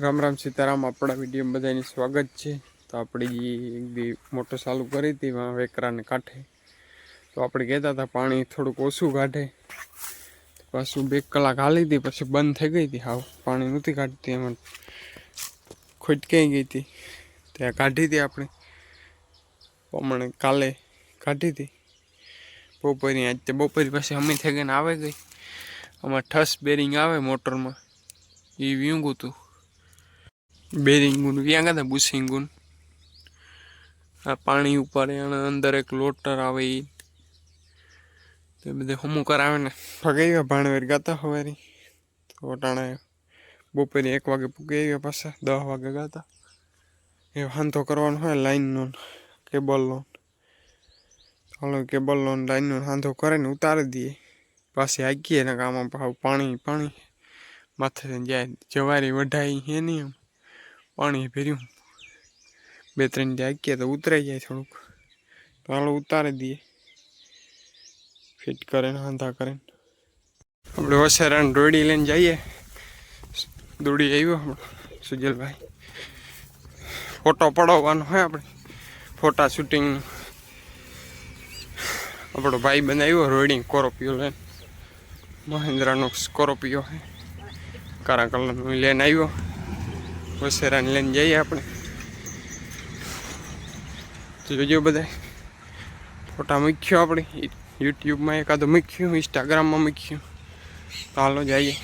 રામ રામ સીતારામ, આપણા વીડિયો બધાની સ્વાગત છે. તો આપણે એક બી મોટર ચાલુ કરી હતી વેકરાને કાંઠે. તો આપણે કહેતા હતા, પાણી થોડુંક ઓછું કાઢે. પાછું બે કલાક હાલી હતી, પછી બંધ થઈ ગઈ હતી. હાવ, પાણી નહોતી કાઢતી એમાં. ખોટકાઈ ગઈ હતી? ત્યાં કાઢી હતી આપણે. પ્રમાણે કાલે કાઢી હતી. બપોરની, આજ તે બપોરી પાસે અમે થઈ ગઈને આવે ગઈ. આમાં ઠસ બેરિંગ આવે મોટરમાં. એ વીંગું હતું બેરિંગુન ક્યાં ગયા બુસિંગુન આ પાણી ઉપર એને અંદર એક લોટર આવે એ તે બધે હમું કરાવે ને. ફગાઈ ગયા ભાણવેર, ગાતા હવારી. તો અટાણે બપોરે એક વાગે પૂકી આવ્યા પાછા દસ વાગે ગાતા. એ વાંધો કરવાનો હોય લાઈનનો કેબલનો હાલો, કેબલનો લાઈનનો વાંધો કરે ને ઉતારી દઈએ. પાછી આગીએ ને આમાં પાણી પાણી. માથે જાય જવારી વઢાઈ હે નહીં પાણી ભર્યું. બે ત્રણ આગીએ તો ઉતરાઈ જાય થોડુંક. તો હાલો ઉતારી દઈએ. ફિટ કરે ને વાંધા કરે આપણે વસેરાને દોડી લઈને જઈએ. દોડી આવ્યો આપણો, સુજલભાઈ. ફોટો પડાવવાનો હોય આપણે. ફોટા શૂટિંગનું. આપણો ભાઈ બનાવ્યો રોડિંગ સ્કોર્પિયો લઈને. મહેન્દ્રાનો સ્કોર્પિયો છે કારા કલરનું લઈને આવ્યો. વસેરાને લઈને જઈએ આપણે. જોજો બધા ફોટા મૂક્યો આપણે. યુટ્યુબમાં એકાદો મૂક્યું, ઇન્સ્ટાગ્રામમાં મૂક્યું. તો જઈએ.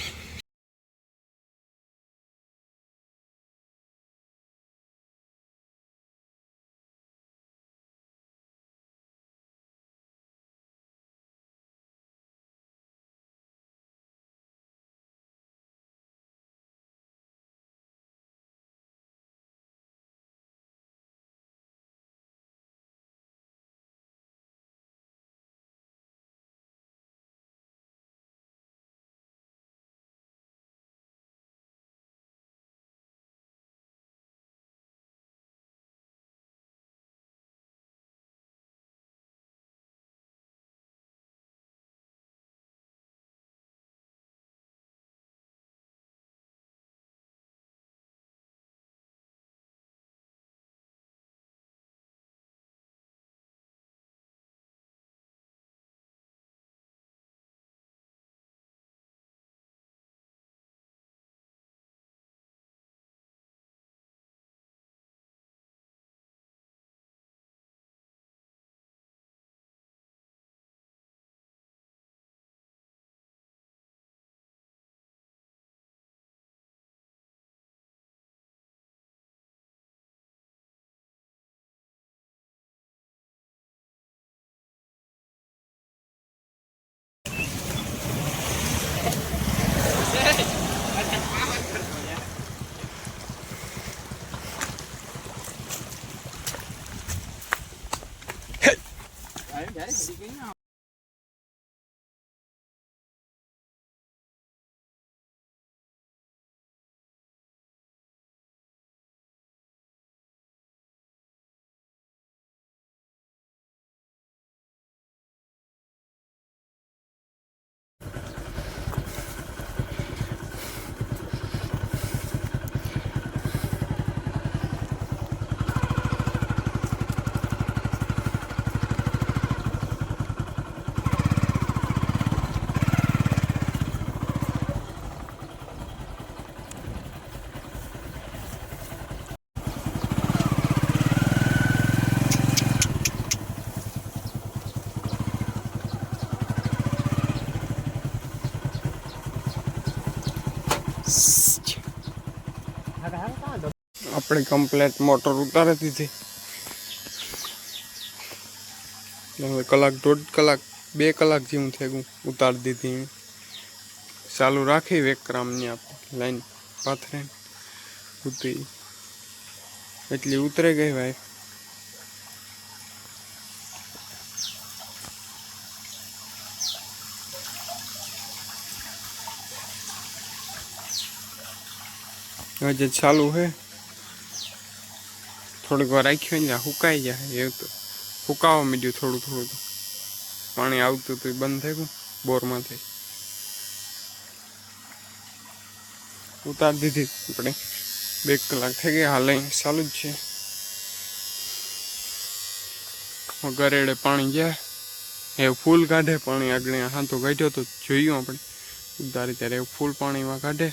guys. આપણે કમ્પ્લેટ મોટર ઉતારી દીધી. હવે કલાક દોઢ કલાક, બે કલાક જેવું થઈ ગયું ઉતારી દીધી ચાલુ રાખી વેકરામની આપણે લાઈન પાથરે. ઉતરી. એટલી ઉતરે ગઈ ભાઈ. હજી ચાલુ હે થોડીક વાર રાખ્યો ને સુકાઈ જાય. એવું તો સુકાવા માંડ્યું થોડું થોડું તો. પાણી આવતું હતું એ બંધ થઈ ગયું, બોરમાંથી. ઉતારી દીધી આપણે. બે કલાક થઈ ગયા, હાલ ચાલુ જ છે. ગરેડે પાણી જાય એ ફૂલ કાઢે, પાણી આગળ હાથો કાઢ્યો તો જોયું આપણે. ઉતારી ત્યારે ફૂલ પાણીમાં કાઢે.